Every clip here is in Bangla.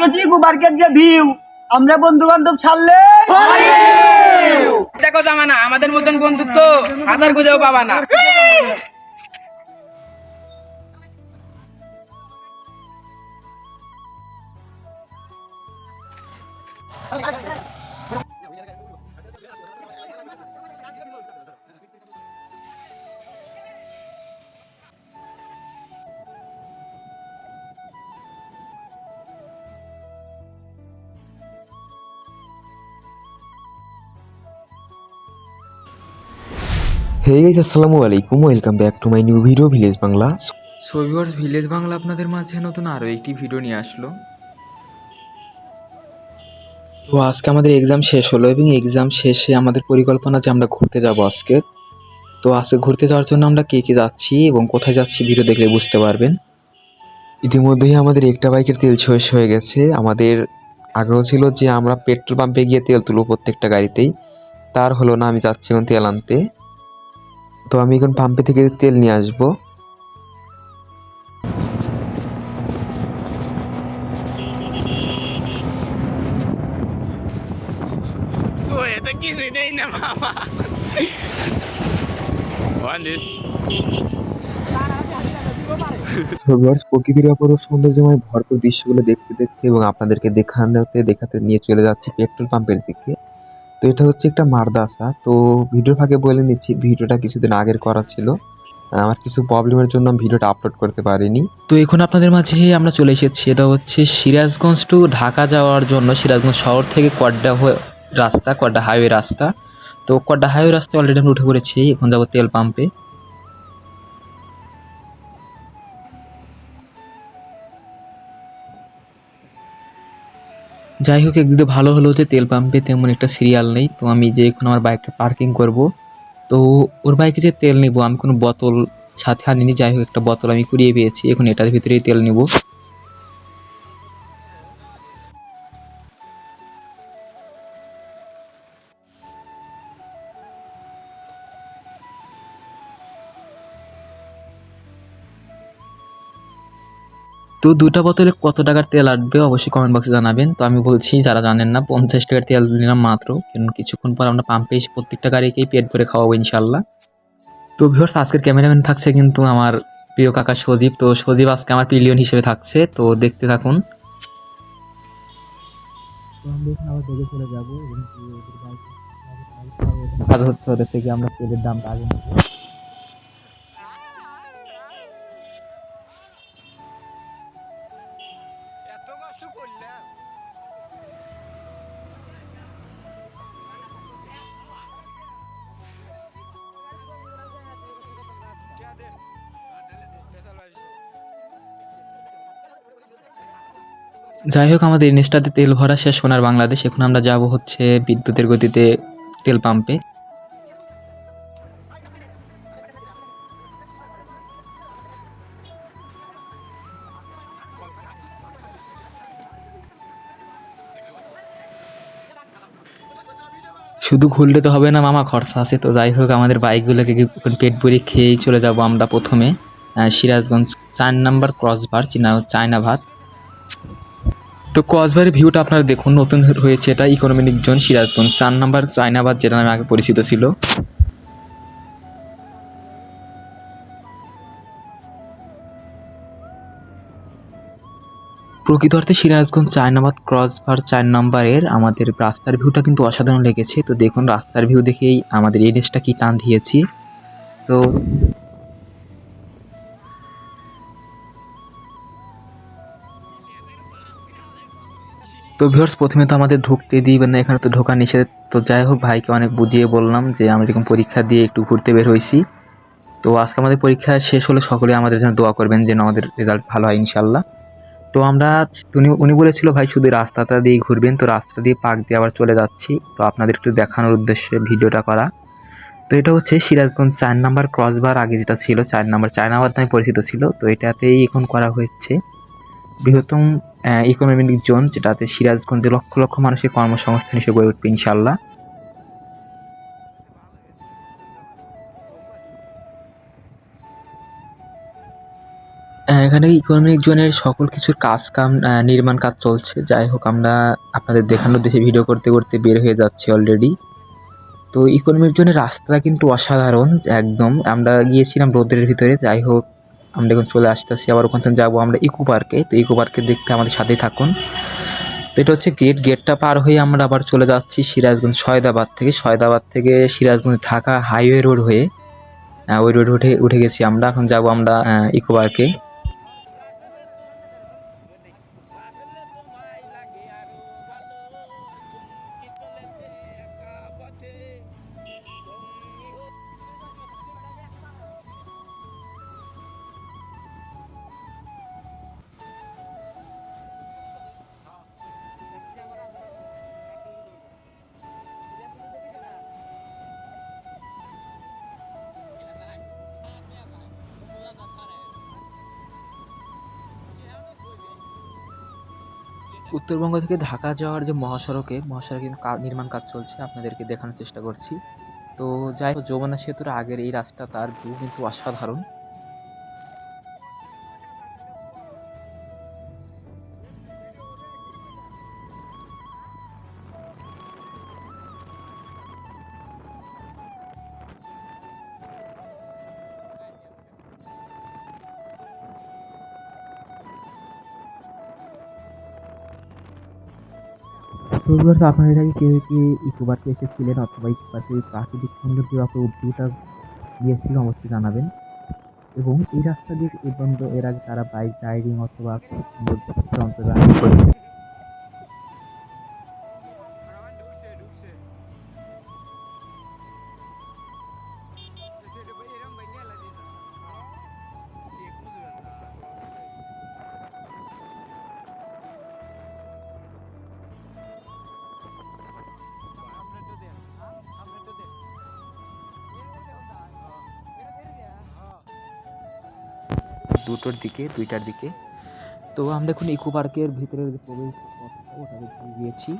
কেটি মার্কেট যে ভিউ আমরা বন্ধু বান্ধব ছাড়লে দেখো জামানা আমাদের মতন বন্ধুত্ব হাজার খুঁজেও পাবা না। হে গাইস আসসালামু আলাইকুম। Welcome back to my new video village Bangla so viewers village Bangla আপনাদের মাঝে নতুন আরও একটি ভিডিও নিয়ে আসলো। তো আজকে আমাদের এক্সাম শেষ হলো এবং এক্সাম শেষে আমাদের পরিকল্পনা যে আমরা ঘুরতে যাব আজকে, তো আজকে ঘুরতে যাওয়ার জন্য আমরা কে কে যাচ্ছি এবং কোথায় যাচ্ছি ভিডিও দেখলে বুঝতে পারবেন। ইতিমধ্যেই আমাদের একটা বাইকের তেল শেষ হয়ে গেছে। আমাদের আগ্রহ ছিল যে আমরা পেট্রোল পাম্পে গিয়ে তেল তুলব প্রত্যেকটা গাড়িতেই। তার হলো না, আমি যাচ্ছি এখন তেল আনতে। তো আমি এখন পাম্পে থেকে তেল নিয়ে আসব। এটা কিছুই নেই না মামা। প্রকৃতির অপরূপ সৌন্দর্যময় ভরপুর দৃশ্যগুলো দেখতে দেখতে এবং আপনাদেরকে দেখাতে দেখাতে নিয়ে চলে যাচ্ছি পেট্রোল পাম্পের দিকে। তো এটা হচ্ছে একটা মারদাসা। তো ভিডিওর ফাঁকে বলে নিচ্ছি, ভিডিওটা কিছুদিন আগের করা ছিল। আমার কিছু প্রবলেমের জন্য ভিডিওটা আপলোড করতে পারিনি। তো এখন আপনাদের মাঝে আমরা চলে এসেছি। এটা হচ্ছে সিরাজগঞ্জ টু ঢাকা যাওয়ার জন্য সিরাজগঞ্জ শহর থেকে কড্ডা রাস্তা, কড্ডা হাইওয়ে রাস্তা। তো কড্ডা হাইওয়ে রাস্তায় অলরেডি আমরা উঠে পড়েছি। এখন যাব তেল পাম্পে যাই হোক, একদিকে ভালো হলো যে তেল পাম্পে তেমন একটা সিরিয়াল নেই, তো আমি যে এখন আমার বাইকটা পার্কিং করব, তো ওর বাইকে যে তেল নিব, আমি কোনো বোতল সাথে আনিনি যাই হোক, একটা বোতল আমি কুড়িয়ে পেয়েছি, এখন এটার ভিতরেই তেল নিব। তো দুটা বোতলে কত টাকার তেল আসবে অবশ্যই কমেন্ট বক্সে জানাবেন। তো আমি বলছি, যারা জানেন না, পঞ্চাশ টাকার তেল নিলাম মাত্র। কারণ কিছুক্ষণ পর আমরা পাম্পে প্রত্যেকটা গাড়িকেই পেট করে খাওয়াবো ইনশাল্লাহ তো ভিউয়ার্স আজকের ক্যামেরাম্যান থাকছে কিন্তু আমার প্রিয় কাকা সজীব। তো সজীব আজকে আমার পিলিয়ন হিসেবে থাকছে। তো দেখতে থাকুন। থেকে আমরা তেলের দামটা আগে যাই হোক, আমাদের ইনস্টাতে তেল ভরা শেষ সোনার বাংলাদেশ। এখন আমরা যাব হচ্ছে বিদ্যুতের গতিতে তেল পাম্পে। শুধু ঘুরলে তো হবে না মামা, খরচা আছে তো। যাই হোক, আমাদের বাইকগুলোকে পেট ভরে খেয়েই চলে যাব আমরা প্রথমে। সিরাজগঞ্জ চার নাম্বার ক্রসবার চিনা চায়না ভাত। তো কসবারের ভিউটা আপনারা দেখুন, নতুন হয়েছে এটা ইকোনমিক জোন সিরাজগঞ্জ। চার নাম্বার চায়নাবাদ যেটা নামে আগে পরিচিত ছিল। প্রকৃত অর্থে সিরাজগঞ্জ, চায়নাবাদ ক্রসবার চার নাম্বারের আমাদের রাস্তার ভিউটা কিন্তু অসাধারণ লেগেছে। তো দেখুন, রাস্তার ভিউ দেখেই আমাদের এনএসটা কি টান দিয়েছি। তো তো ভিউয়ার্স প্রথমে তো আমাদের ঢুকতে দিবেন না, এখানে তো ঢোকা নিষেধ। তো যাই হোক, ভাইকে অনেক বুঝিয়ে বললাম যে আমরা এরকম পরীক্ষা দিয়ে একটু ঘুরতে বের হয়েছি। তো আজকে আমাদের পরীক্ষা শেষ হলে সকলে আমাদের জন্য দোয়া করবেন যেন আমাদের রেজাল্ট ভালো হয় ইনশাল্লাহ তো আমরা, উনি উনি বলেছিল, ভাই, শুধু রাস্তাটা দিয়ে ঘুরবেন, তো রাস্তা দিয়ে পাক দিয়ে আবার চলে যাচ্ছি। তো আপনাদের একটু দেখানোর উদ্দেশ্যে ভিডিওটা করা। তো এটা হচ্ছে সিরাজগঞ্জ চার নাম্বার ক্রসবার আগে যেটা ছিল, চার নাম্বার, চায়নাবাদ নামে পরিচিত ছিল। তো এটাতেই এখন করা হচ্ছে বৃহত্তম ইকোনমিক জোন যেটাতে সিরাজগঞ্জে লক্ষ লক্ষ মানুষের কর্মসংস্থান হিসেবে গড়ে উঠবে ইনশাল্লাহ এখানে ইকোনমিক জোনের সকল কিছুর কাজ কাম নির্মাণ কাজ চলছে। যাই হোক, আমরা আপনাদের দেখানোর দেশে ভিডিও করতে করতে বের হয়ে যাচ্ছি অলরেডি তো ইকোনমিক জোনের রাস্তাটা কিন্তু অসাধারণ, একদম। আমরা গিয়েছিলাম রোদ্রের ভিতরে, যাই হোক আমরা এখন চলে আসতেছি, আবার ওখান থেকে যাব আমরা ইকো পার্কে। তো ইকো পার্কে দেখতে আমাদের সাথেই থাকুন। তো এটা হচ্ছে গেট গেটটা পার হয়ে আমরা আবার চলে যাচ্ছি সিরাজগঞ্জ, সয়দাবাদ থেকে। সয়দাবাদ থেকে সিরাজগঞ্জ থাকা হাইওয়ে রোড হয়ে ওই রোড উঠে উঠে গেছি আমরা। এখন যাব আমরা ইকো পার্কে। উত্তরবঙ্গ থেকে ঢাকা যাওয়ার যে মহাসড়কে মহাসড়কে নির্মাণ কাজ চলছে, আপনাদেরকে দেখানোর চেষ্টা করছি। তো যাই হোক, যমুনা সেতুর আগের এই রাস্তা তার ভিউ কিন্তু অসাধারণ। তো আপনার এর আগে কেউ কি পার্কে এসেছিলেন অথবা এই প্রাকৃতিক সৌন্দর্য অথবা ভিউটা দিয়েছিল অবশ্যই জানাবেন। এবং এই রাস্তা দিয়ে পর্যন্ত এর আগে তারা বাইক রাইডিং অথবা অন্তর্দান দুটোর দিকে, দুইটার দিকে। তো আমরা এখন ইকো পার্কের ভিতরে প্রবেশ গিয়েছি।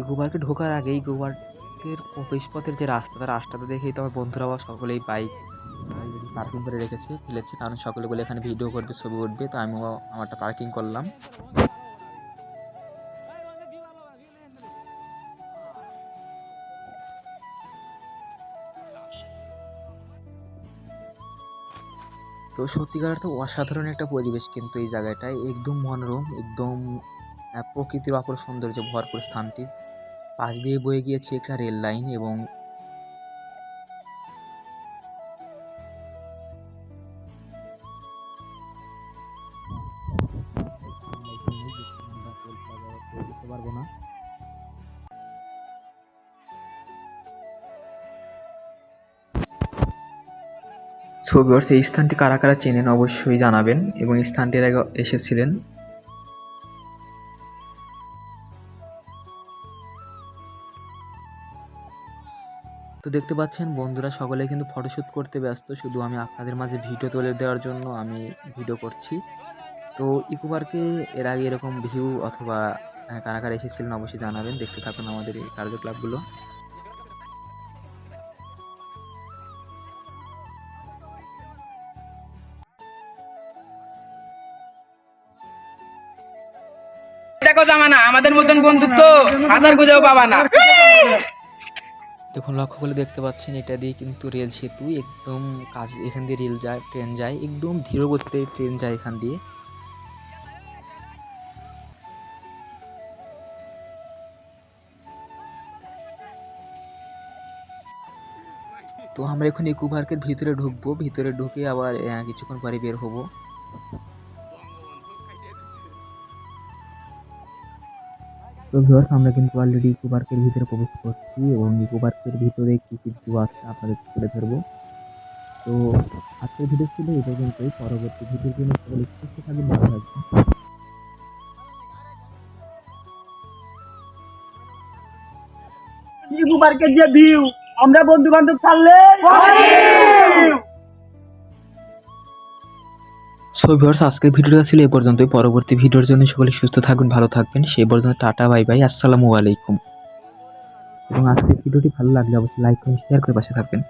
ইকো পার্কে ঢোকার আগে ইকো পার্কের প্রবেশ পথের যে রাস্তাটা রাস্তাটা দেখেই তো আমার বন্ধুরা সকলেই বাইক পার্কিং করে রেখেছে, ফেলেছে, কারণ সকলে বলে এখানে ভিডিও করবে, ছবি উঠবে, তো আমিও আমারটা পার্কিং করলাম। তো সত্যিকার তো অসাধারণ একটা পরিবেশ কিন্তু এই জায়গাটায়, একদম মনোরম, একদম প্রকৃতির অপর সৌন্দর্য ভরপুর স্থানটি। পাশ দিয়ে বয়ে গিয়েছে একটা রেল লাইন এবং সো ভিউয়ার্স এই স্থানটি কারা কারা চেনেন অবশ্যই জানাবেন এবং স্থানটির আগে এসেছিলেন। তো দেখতে পাচ্ছেন বন্ধুরা সকলে কিন্তু ফটোশ্যুট করতে ব্যস্ত শুধু আমি আপনাদের মাঝে ভিডিও তুলে দেওয়ার জন্য আমি ভিডিও করছি। তো ইকো পার্কে এর আগে এরকম ভিউ অথবা আহ, কারা কারা এসেছিলেন অবশ্যই জানাবেন দেখতে থাকুন আমাদের এই কার্যকলাপগুলো। আমাদের মতন বন্ধুত্ব হাজার পাবা না। দেখুন, লক্ষ্য করে দেখতে পাচ্ছেন, এটা দিয়ে কিন্তু রেল সেতু একদম কাজ, এখান দিয়ে রেল যায়, ট্রেন যায়, একদম ট্রেন যায় এখান দিয়ে। তো আমরা এখন ইকো পার্কের ভিতরে ঢুকবো, ভিতরে ঢুকে আবার কিছুক্ষণ পরে বের হব। তো ভিউয়ার্স আমরা কিন্তু অলরেডি ইকো পার্কের ভিতরে প্রবেশ করছি এবং ইকো পার্কের ভিতরে কি কি ভিউ আছে আপনাদের তুলে ধরবো। তো আজকের ভিডিও ছিল এই পর্যন্তই। পরবর্তী ভিডিওর জন্য সকলে সুস্থ থাকবেন। ভালো থাকবেন। ইকো পার্কের যে ভিউ আমরা বন্ধু বান্ধব ছাড়লে সো ভিউয়ার্স, আজকের ভিডিওটা ছিল এ পর্যন্তই। পরবর্তী ভিডিওর জন্য সকলে সুস্থ থাকবেন ভালো থাকবেন। সেই পর্যন্ত টাটা, বাই বাই, আসসালামু আলাইকুম। এবং আজকের ভিডিওটি ভালো লাগলে অবশ্যই লাইক করুন শেয়ার করে পাশে থাকবেন।